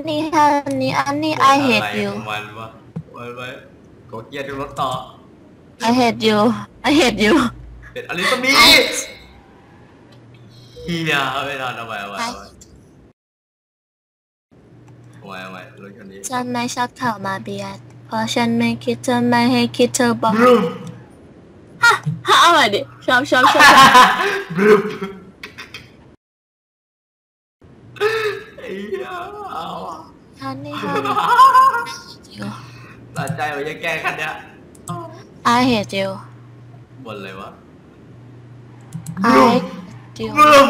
honey honey honey I hate อะไร you ของมันวะไว้ไว้กดเกียร์ดูรถต่อ I hate you I hate you เป็นอลิซามีเฮียไม่ทันเอาไว้เอาไว้เอาไว้เอาไว้เอาไว้รถคันนี้ฉันไม่ชอบเข้ามาเบียดเพราะฉันไม่คิดเธอไม่ให้คิดเธอบอกบรูมฮะเอาใหม่ดิชอบชอบชอบ บรูมไอ้เหี้ยเอาอะ honey honey you สะใจว่าจะแก้คันเนี้ย I hate you บนเลยวะ I hate you บรูม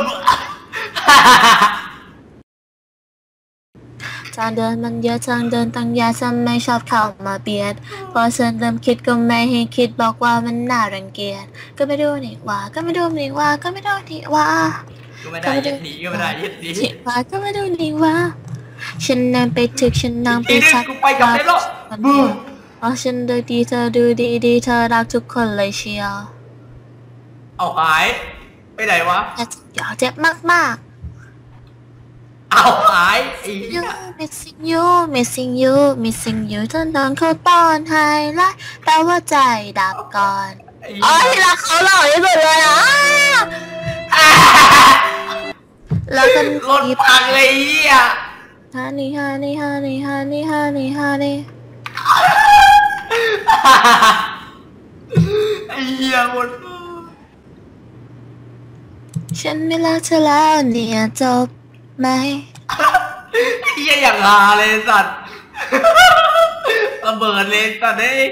ทางเดินมันเยอะทางเดินตั้งยาวฉันไม่ชอบเข้ามาเบียด พอฉันเริ่มคิดก็ไม่ให้คิดบอกว่ามันน่ารังเกียจก็ไม่ดูนี่ว่า ก็ไม่ดูนี่ว่าก็ไม่ดูนี่ว่า ก็ไม่ได้ยึดหนีก็ไม่ได้ยึดหนีสิว่าก็ไม่ดูนี่ว่า ฉันนั่งไปถึกฉันนั่งไปทีนึงทักกูไปกับเมโลบรูมเพราะฉันดูดีเธอดูดีดีเธอรักทุกคนเลยเชียวเอาหาย ไปไหนวะแต่อยากเจ็บมากเอาหายไอ้ๆเหี้ you ย missing you missing you missing you จนโดนเขาตอนไฮไลท์แปลว่าใจดับก่อนไอ้อ๋อเหี้ยที่รักเขาหล่อที่สุดเลยอะ แล้วกันรถพังเลยไอ้เหี้ยฮันนี่ฮันนี่ฮันนี่ฮันนี่ฮันนี่ฮันนี่ไอ้เหี้ยหมดฉันไม่รักเธอแล้วเนี่ยจบไหมไอ้เหี้ยอย่างฮาเลยสัตว์ระเบิดเลยสัตว์เอ้ย